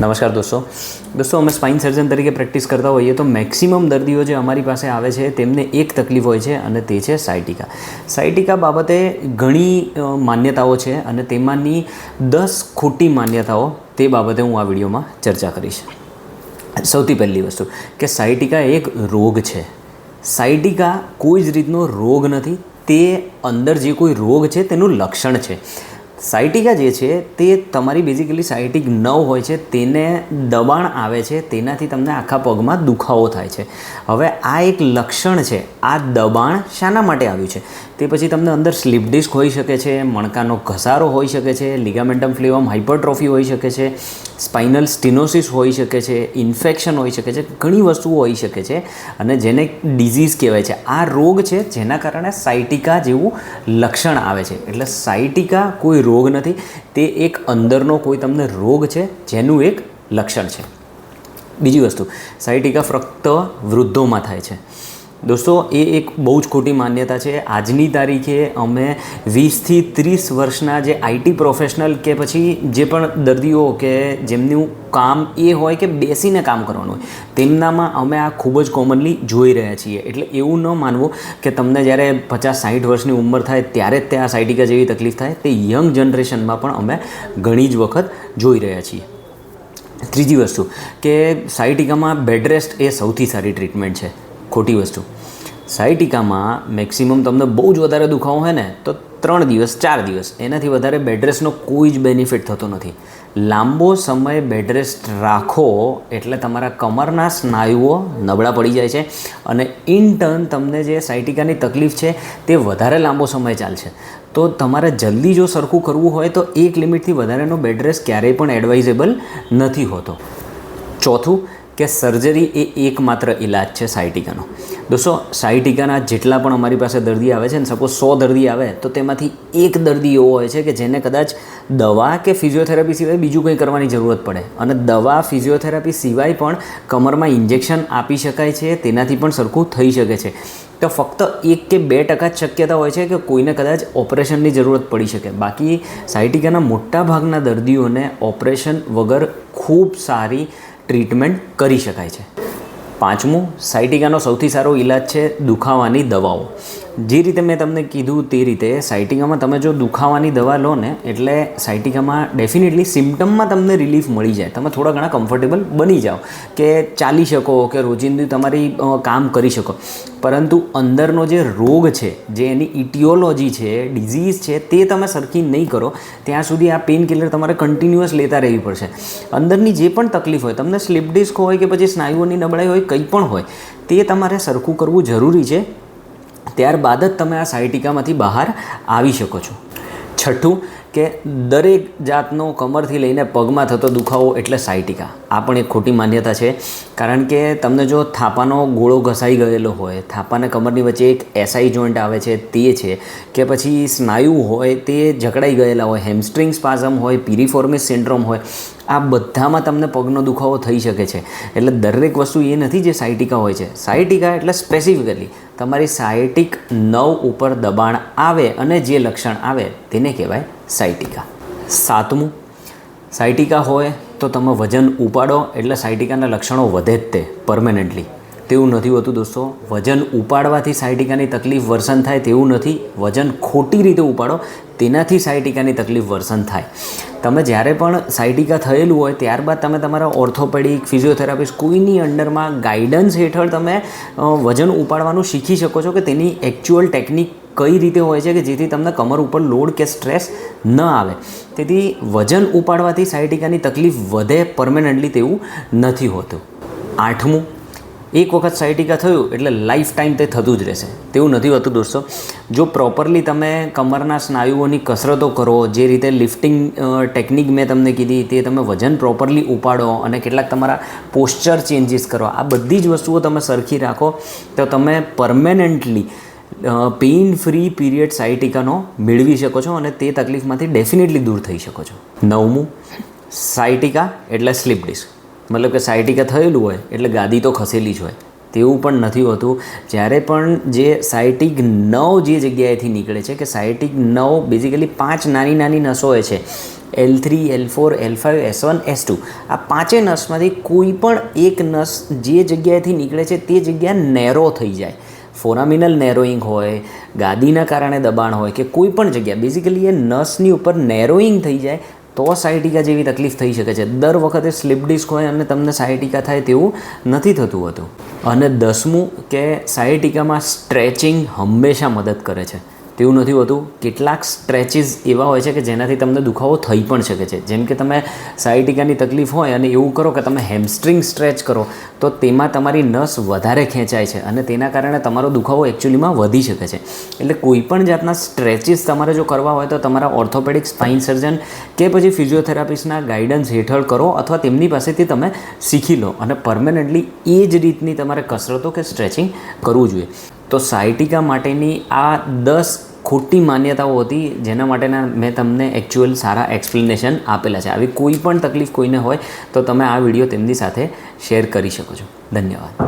નમસ્કાર દોસ્તો. દોસ્તો, અમે સ્પાઇન સર્જન તરીકે પ્રેક્ટિસ કરતા હોઈએ તો મેક્સિમમ દર્દીઓ જે અમારી પાસે આવે છે, તેમને એક તકલીફ હોય છે અને તે છે સાયટિકા સાયટિકા બાબતે ઘણી માન્યતાઓ છે અને તેમાંની દસ ખોટી માન્યતાઓ તે બાબતે હું આ વિડીયોમાં ચર્ચા કરીશ. સૌથી પહેલી વસ્તુ કે સાયટિકા એક રોગ છે. સાયટિકા કોઈ જ રીતનો રોગ નથી, તે અંદર જે કોઈ રોગ છે તેનું લક્ષણ છે. સાયટિકા જે છે તે તમારી બેઝિકલી સાયટિક નવ હોય છે, તેને દબાણ આવે છે, તેનાથી તમને આખા પગમાં દુખાવો થાય છે. હવે આ એક લક્ષણ છે, આ દબાણ શાના માટે આવ્યું છે? તે પછી તમને અંદર સ્લીપ ડિસ્ક હોઈ શકે છે, મણકાનો ઘસારો હોઈ શકે છે, લિગામેન્ટમ ફ્લેવમ હાઇપરટ્રોફી હોઈ શકે છે, સ્પાઇનલ સ્ટિનોસિસ હોઈ શકે છે, ઇન્ફેક્શન હોઈ શકે છે, ઘણી વસ્તુઓ હોઈ શકે છે અને જેને ડિઝીઝ કહેવાય છે. આ રોગ છે જેના કારણે સાયટિકા જેવું લક્ષણ આવે છે. એટલે સાયટિકા કોઈ રોગ નથી, તે એક અંદરનો કોઈ તમને રોગ છે, જેનું એક લક્ષણ છે. બીજી વસ્તુ, સાયટિકા ફક્ત વૃદ્ધોમાં થાય છે. દોસ્તો, એ એક બહુ જ ખોટી માન્યતા છે. આજની તારીખે અમે વીસથી ત્રીસ વર્ષના જે આઈટી પ્રોફેશનલ કે પછી જે પણ દર્દીઓ કે જેમનું કામ એ હોય કે બેસીને કામ કરવાનું હોય, તેમનામાં અમે આ ખૂબ જ કોમનલી જોઈ રહ્યા છીએ. એટલે એવું ન માનવું કે તમને જ્યારે પચાસ સાઠ વર્ષની ઉંમર થાય ત્યારે જ તે આ સાઇટિકા જેવી તકલીફ થાય. તે યંગ જનરેશનમાં પણ અમે ઘણી જ વખત જોઈ રહ્યા છીએ. ત્રીજી વસ્તુ કે સાઇટિકામાં બેડ રેસ્ટ એ સૌથી સારી ટ્રીટમેન્ટ છે. ખોટી વસ્તુ. સાયટિકામાં મેક્સિમમ તમને બહુ જ વધારે દુખાવો હોય ને, તો ત્રણ દિવસ, ચાર દિવસ, એનાથી વધારે બેડ રેસ્ટનો કોઈ જ બેનિફિટ થતો નથી. લાંબો સમય બેડ રેસ્ટ રાખો એટલે તમારા કમરના સ્નાયુઓ નબળા પડી જાય છે અને ઇન ટર્ન તમને જે સાયટિકાની તકલીફ છે તે વધારે લાંબો સમય ચાલશે. તો તમારે જલ્દી જો સરખું કરવું હોય તો એક લિમિટથી વધારેનો બેડ રેસ્ટ ક્યારેય પણ એડવાઇઝેબલ નથી હોતો. ચોથું કે સર્જરી એ એકમાત્ર ઇલાજ છે સાયટિકાનો. દોસ્તો, સાયટિકાના જેટલા પણ અમારી પાસે દર્દી આવે છે ને સપોઝ સો દર્દી આવે, તો તેમાંથી એક દર્દી એવો હોય છે કે જેને કદાચ દવા કે ફિઝિયોથેરાપી સિવાય બીજું કંઈ કરવાની જરૂરત પડે. અને દવા ફિઝિયોથેરાપી સિવાય પણ કમરમાં ઇન્જેક્શન આપી શકાય છે, તેનાથી પણ સરખું થઈ શકે છે. તો ફક્ત એક કે બે ટકા જ શક્યતા હોય છે કે કોઈને કદાચ ઓપરેશનની જરૂરત પડી શકે. બાકી સાયટિકાના મોટા ભાગના દર્દીઓને ઓપરેશન વગર ખૂબ સારી ટ્રીટમેન્ટ કરી શકાય છે. પાંચમું સાયટિકાનો સૌથી સારો ઈલાજ છે દુખાવાની દવાઓ. જે રીતે મેં તમને કીધું તે રીતે સાયટિકામાં તમે જો દુખાવાની દવા લો ને, એટલે સાયટિકામાં ડેફિનેટલી સિમ્ટમમાં તમને રિલીફ મળી જાય. તમે થોડા ઘણા કમ્ફર્ટેબલ બની જાઓ કે ચાલી શકો, કે રોજિંદી તમારી કામ કરી શકો. પરંતુ અંદરનો જે રોગ છે, જે એની ઇટિયોલોજી છે ડિઝીઝ છે, તે તમે સરખી નહીં કરો. ત્યાં સુધી આ પેઇન કિલર તમારે કન્ટિન્યુઅસ લેતા રહેવી પડશે. અંદરની જે પણ તકલીફ હોય, તમને સ્લીપ ડિસ્ક હોય કે પછી સ્નાયુઓની નબળાઈ હોય, કંઈ પણ હોય, તે તમારે સરખું કરવું જરૂરી છે. ત્યારબાદ જ તમે આ સાયટિકામાંથી બહાર આવી શકો છો. છઠ્ઠું, કે દરેક જાતનો કમરથી લઈને પગમાં થતો દુખાવો એટલે સાયટિકા આ પણ એક ખોટી માન્યતા છે, કારણ કે તમને જો થાપાનો ગોળો ઘસાઈ ગયેલો હોય, થાપાને કમરની વચ્ચે એક એસઆઈ જોઈન્ટ આવે છે, તે છે કે પછી સ્નાયુ હોય તે જકડાઈ ગયેલા હોય હેમસ્ટ્રિંગ સ્પાઝમ હોય પીરીફોર્મિસ સિન્ડ્રોમ હોય આ બધામાં તમને પગનો દુખાવો થઈ શકે છે. એટલે દરેક વસ્તુ એ નથી જે સાયટિકા હોય છે. સાયટિકા એટલે સ્પેસિફિકલી તમારી સાયટિક નવ ઉપર દબાણ આવે અને જે લક્ષણ આવે તેને કહેવાય સાયટિકા. સાતમું, સાયટિકા હોય તો તમે વજન ઉપાડો એટલે સાયટિકાના લક્ષણો વધે જ તે પરમેનન્ટલી તેવું નથી હોતું દોસ્તો. વજન ઉપાડવાથી સાયટિકાની તકલીફ વર્સન થાય તેવું નથી. વજન ખોટી રીતે ઉપાડો, તેનાથી સાયટિકાની તકલીફ વર્સન થાય. તમે જ્યારે પણ સાયટિકા થયેલું હોય, ત્યારબાદ તમે તમારા ઓર્થોપેડિક, ફિઝિયોથેરાપિસ્ટ, કોઈની અંડરમાં ગાઈડન્સ હેઠળ તમે વજન ઉપાડવાનું શીખી શકો છો કે તેની એકચ્યુઅલ ટેકનિક કઈ રીતે હોય છે કે જેથી તમને કમર ઉપર લોડ કે સ્ટ્રેસ ન આવે. તેથી વજન ઉપાડવાથી સાયટિકાની તકલીફ વધે પરમેનન્ટલી તેવું નથી હોતું. આઠમું એક વખત સાયટિકા થયું એટલે લાઈફ ટાઈમ તે થતું જ રહેશે. તેવું નથી હોતું દોસ્તો. જો પ્રોપરલી તમે કમરના સ્નાયુઓની કસરતો કરો, જે રીતે લિફ્ટિંગ ટેકનિક મેં તમને કીધી, તે તમે વજન પ્રોપરલી ઉપાડો અને કેટલાક તમારા પોસ્ચર ચેન્જીસ કરો, આ બધી જ વસ્તુઓ તમે સરખી રાખો, તો તમે પરમેનન્ટલી પેઇન ફ્રી પીરિયડ સાયટિકાનો મેળવી શકો છો અને તે તકલીફમાંથી ડેફિનેટલી દૂર થઈ શકો છો. નવમું, સાયટિકા એટલે સ્લીપ ડિસ્ક મતલબ કે સાયટિકા થયેલું હોય, એટલે ગાદી તો ખસેલી જ હોય. તેવું પણ નથી હોતું. જ્યારે પણ જે સાયટિક નવ જે જગ્યાએથી નીકળે છે, કે સાયટિક નવ બેઝિકલી પાંચ નાની નાની નસો હોય છે L three L four L five S one S two આ પાંચે નસમાંથી કોઈ પણ એક નસ જે જગ્યાએથી નીકળે છે, તે જગ્યા નેરો થઈ જાય. ફોરામિનલ નેરોઈંગ હોય, ગાદીના કારણે દબાણ હોય, કે કોઈ પણ જગ્યા. બેઝિકલી એ નસની ઉપર નેરોઈંગ થઈ જાય તો સાયટિકા જેવી તકલીફ થઈ શકે છે. દર વખતે સ્લીપ ડિસ્ક હોય અને તમને સાયટિકા થાય તેવું નથી થતું હોતું. અને દસમું કે સાયટિકામાં સ્ટ્રેચિંગ હંમેશા મદદ કરે છે. તેવું નથી હોતું. કેટલાક સ્ટ્રેચિસ એવા હોય છે કે જેનાથી તમને દુખાવો થઈ પણ શકે છે. જેમ કે તમે સાયટિકાની તકલીફ હોય અને એવું કરો કે તમે હેમસ્ટ્રિંગ સ્ટ્રેચ કરો, તો તેમાં તમારી નસ વધારે ખેંચાય છે અને તેના કારણે તમારો દુખાવો એકચ્યુઅલીમાં વધી શકે છે. એટલે કોઈ પણ જાતના સ્ટ્રેચિસ તમારે જો કરવા હોય તો તમારા ઓર્થોપેડિક સ્પાઇન સર્જન કે પછી ફિઝિયોથેરાપિસ્ટના ગાઈડન્સ હેઠળ કરો અથવા તેમની પાસેથી તમે શીખી લો અને પરમેનન્ટલી એ જ રીતની તમારે કસરતો કે સ્ટ્રેચિંગ કરવું જોઈએ. તો સાયટિકા માટેની આ દસ ખોટી માન્યતાઓ હતી, જેના માટેના મેં તમને એકચ્યુઅલ સારા એક્સપ્લેનેશન આપેલા છે. આવી કોઈ પણ તકલીફ કોઈને હોય, તો તમે આ વીડિયો તેમની સાથે શેર કરી શકો છો. ધન્યવાદ.